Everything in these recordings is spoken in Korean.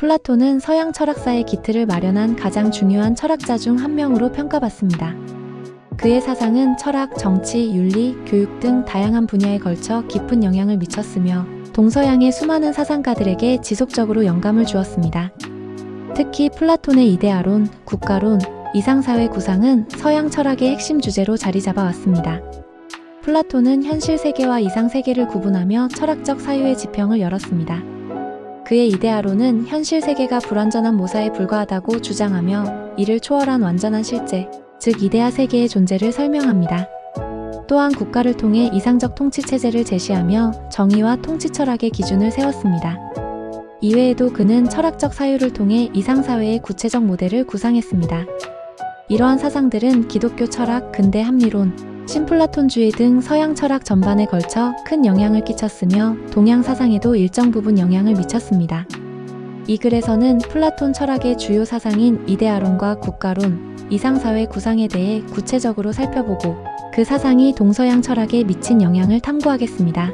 플라톤은 서양 철학사의 기틀을 마련한 가장 중요한 철학자 중 한 명으로 평가받습니다. 그의 사상은 철학, 정치, 윤리, 교육 등 다양한 분야에 걸쳐 깊은 영향을 미쳤으며 동서양의 수많은 사상가들에게 지속적으로 영감을 주었습니다. 특히 플라톤의 이데아론, 국가론, 이상사회 구상은 서양 철학의 핵심 주제로 자리 잡아왔습니다. 플라톤은 현실 세계와 이상 세계를 구분하며 철학적 사유의 지평을 열었습니다. 그의 이데아론은 현실 세계가 불완전한 모사에 불과하다고 주장하며 이를 초월한 완전한 실제, 즉 이데아 세계의 존재를 설명합니다. 또한 국가를 통해 이상적 통치 체제를 제시하며 정의와 통치 철학의 기준을 세웠습니다. 이외에도 그는 철학적 사유를 통해 이상 사회의 구체적 모델을 구상했습니다. 이러한 사상들은 기독교 철학, 근대 합리론, 신플라톤주의 등 서양 철학 전반에 걸쳐 큰 영향을 끼쳤으며 동양 사상에도 일정 부분 영향을 미쳤습니다. 이 글에서는 플라톤 철학의 주요 사상인 이데아론과 국가론, 이상사회 구상에 대해 구체적으로 살펴보고 그 사상이 동서양 철학에 미친 영향을 탐구하겠습니다.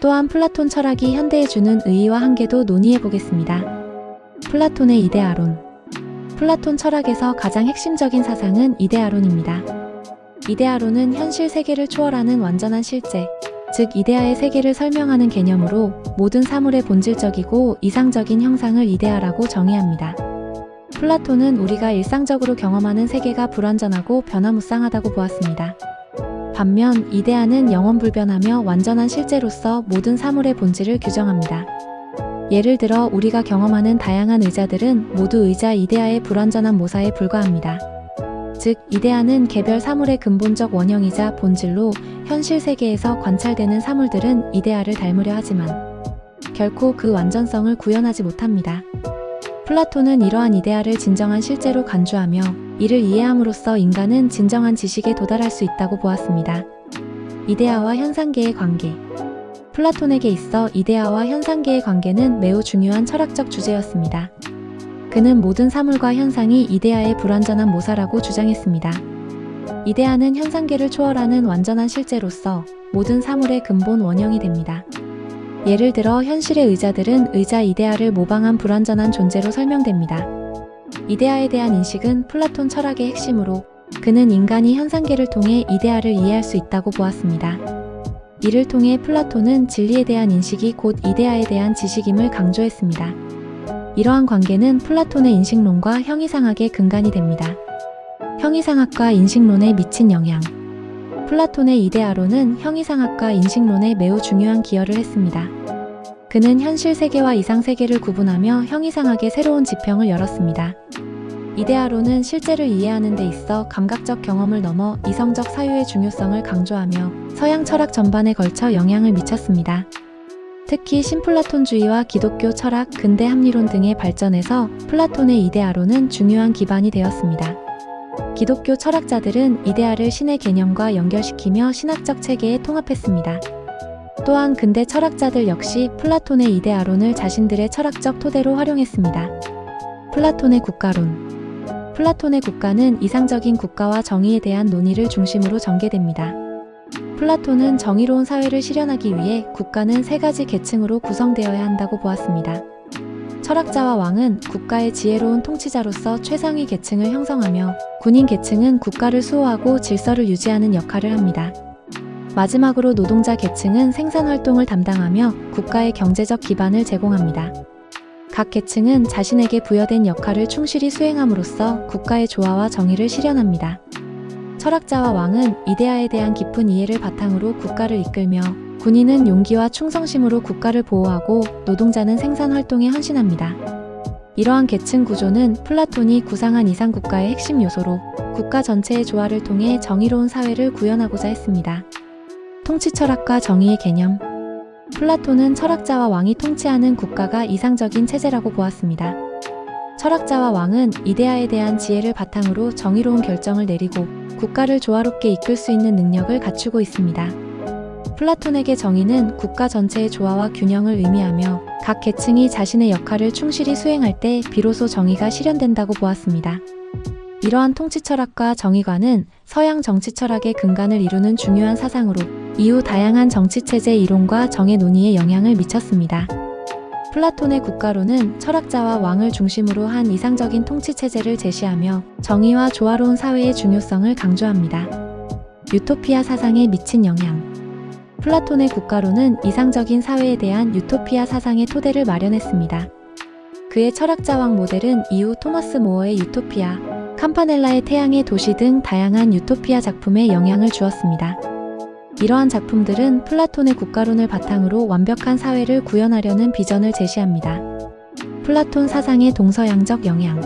또한 플라톤 철학이 현대에 주는 의의와 한계도 논의해 보겠습니다. 플라톤의 이데아론 플라톤 철학에서 가장 핵심적인 사상은 이데아론입니다. 이데아론은 현실 세계를 초월하는 완전한 실제, 즉 이데아의 세계를 설명하는 개념으로 모든 사물의 본질적이고 이상적인 형상을 이데아라고 정의합니다. 플라톤은 우리가 일상적으로 경험하는 세계가 불완전하고 변화무쌍하다고 보았습니다. 반면 이데아는 영원불변하며 완전한 실제로서 모든 사물의 본질을 규정합니다. 예를 들어 우리가 경험하는 다양한 의자들은 모두 의자 이데아의 불완전한 모사에 불과합니다. 즉, 이데아는 개별 사물의 근본적 원형이자 본질로 현실 세계에서 관찰되는 사물들은 이데아를 닮으려 하지만 결코 그 완전성을 구현하지 못합니다. 플라톤은 이러한 이데아를 진정한 실제로 간주하며 이를 이해함으로써 인간은 진정한 지식에 도달할 수 있다고 보았습니다. 이데아와 현상계의 관계 플라톤에게 있어 이데아와 현상계의 관계는 매우 중요한 철학적 주제였습니다. 그는 모든 사물과 현상이 이데아의 불완전한 모사라고 주장했습니다. 이데아는 현상계를 초월하는 완전한 실제로서 모든 사물의 근본 원형이 됩니다. 예를 들어 현실의 의자들은 의자 이데아를 모방한 불완전한 존재로 설명됩니다. 이데아에 대한 인식은 플라톤 철학의 핵심으로 그는 인간이 현상계를 통해 이데아를 이해할 수 있다고 보았습니다. 이를 통해 플라톤은 진리에 대한 인식이 곧 이데아에 대한 지식임을 강조했습니다. 이러한 관계는 플라톤의 인식론과 형이상학의 근간이 됩니다. 형이상학과 인식론에 미친 영향 플라톤의 이데아론은 형이상학과 인식론에 매우 중요한 기여를 했습니다. 그는 현실 세계와 이상 세계를 구분하며 형이상학의 새로운 지평을 열었습니다. 이데아론은 실제를 이해하는 데 있어 감각적 경험을 넘어 이성적 사유의 중요성을 강조하며 서양 철학 전반에 걸쳐 영향을 미쳤습니다. 특히 신플라톤주의와 기독교 철학, 근대 합리론 등의 발전에서 플라톤의 이데아론은 중요한 기반이 되었습니다. 기독교 철학자들은 이데아를 신의 개념과 연결시키며 신학적 체계에 통합했습니다. 또한 근대 철학자들 역시 플라톤의 이데아론을 자신들의 철학적 토대로 활용했습니다. 플라톤의 국가론 플라톤의 국가는 이상적인 국가와 정의에 대한 논의를 중심으로 전개됩니다. 플라톤은 정의로운 사회를 실현하기 위해 국가는 세 가지 계층으로 구성되어야 한다고 보았습니다. 철학자와 왕은 국가의 지혜로운 통치자로서 최상위 계층을 형성하며 군인 계층은 국가를 수호하고 질서를 유지하는 역할을 합니다. 마지막으로 노동자 계층은 생산 활동을 담당하며 국가의 경제적 기반을 제공합니다. 각 계층은 자신에게 부여된 역할을 충실히 수행함으로써 국가의 조화와 정의를 실현합니다. 철학자와 왕은 이데아에 대한 깊은 이해를 바탕으로 국가를 이끌며 군인은 용기와 충성심으로 국가를 보호하고 노동자는 생산 활동에 헌신합니다. 이러한 계층 구조는 플라톤이 구상한 이상 국가의 핵심 요소로 국가 전체의 조화를 통해 정의로운 사회를 구현하고자 했습니다. 통치 철학과 정의의 개념 플라톤은 철학자와 왕이 통치하는 국가가 이상적인 체제라고 보았습니다. 철학자와 왕은 이데아에 대한 지혜를 바탕으로 정의로운 결정을 내리고 국가를 조화롭게 이끌 수 있는 능력을 갖추고 있습니다. 플라톤에게 정의는 국가 전체의 조화와 균형을 의미하며 각 계층이 자신의 역할을 충실히 수행할 때 비로소 정의가 실현된다고 보았습니다. 이러한 통치 철학과 정의관은 서양 정치 철학의 근간을 이루는 중요한 사상으로 이후 다양한 정치 체제 이론과 정의 논의에 영향을 미쳤습니다. 플라톤의 국가론은 철학자와 왕을 중심으로 한 이상적인 통치 체제를 제시하며 정의와 조화로운 사회의 중요성을 강조합니다. 유토피아 사상에 미친 영향 플라톤의 국가론은 이상적인 사회에 대한 유토피아 사상의 토대를 마련했습니다. 그의 철학자왕 모델은 이후 토마스 모어의 유토피아, 캄파넬라의 태양의 도시 등 다양한 유토피아 작품에 영향을 주었습니다. 이러한 작품들은 플라톤의 국가론을 바탕으로 완벽한 사회를 구현하려는 비전을 제시합니다. 플라톤 사상의 동서양적 영향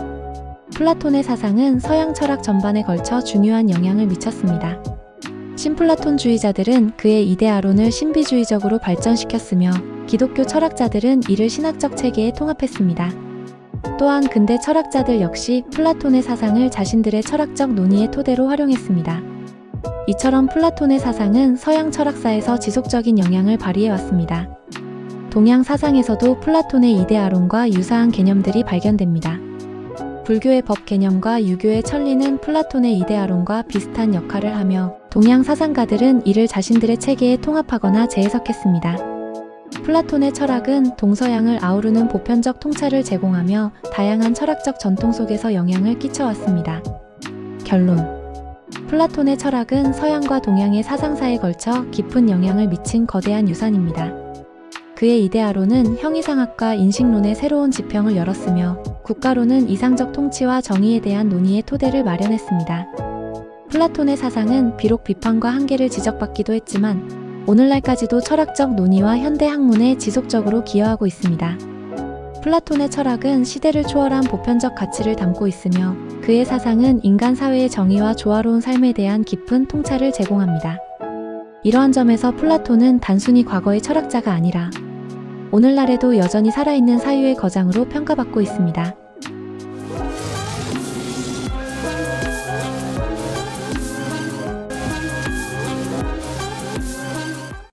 플라톤의 사상은 서양 철학 전반에 걸쳐 중요한 영향을 미쳤습니다. 신플라톤주의자들은 그의 이데아론을 신비주의적으로 발전시켰으며 기독교 철학자들은 이를 신학적 체계에 통합했습니다. 또한 근대 철학자들 역시 플라톤의 사상을 자신들의 철학적 논의의 토대로 활용했습니다. 이처럼 플라톤의 사상은 서양 철학사에서 지속적인 영향을 발휘해 왔습니다. 동양 사상에서도 플라톤의 이데아론과 유사한 개념들이 발견됩니다. 불교의 법 개념과 유교의 천리는 플라톤의 이데아론과 비슷한 역할을 하며 동양 사상가들은 이를 자신들의 체계에 통합하거나 재해석했습니다. 플라톤의 철학은 동서양을 아우르는 보편적 통찰을 제공하며 다양한 철학적 전통 속에서 영향을 끼쳐왔습니다. 결론 플라톤의 철학은 서양과 동양의 사상사에 걸쳐 깊은 영향을 미친 거대한 유산입니다. 그의 이데아론은 형이상학과 인식론의 새로운 지평을 열었으며 국가론은 이상적 통치와 정의에 대한 논의의 토대를 마련했습니다. 플라톤의 사상은 비록 비판과 한계를 지적받기도 했지만 오늘날까지도 철학적 논의와 현대 학문에 지속적으로 기여하고 있습니다. 플라톤의 철학은 시대를 초월한 보편적 가치를 담고 있으며 그의 사상은 인간 사회의 정의와 조화로운 삶에 대한 깊은 통찰을 제공합니다. 이러한 점에서 플라톤은 단순히 과거의 철학자가 아니라 오늘날에도 여전히 살아있는 사유의 거장으로 평가받고 있습니다.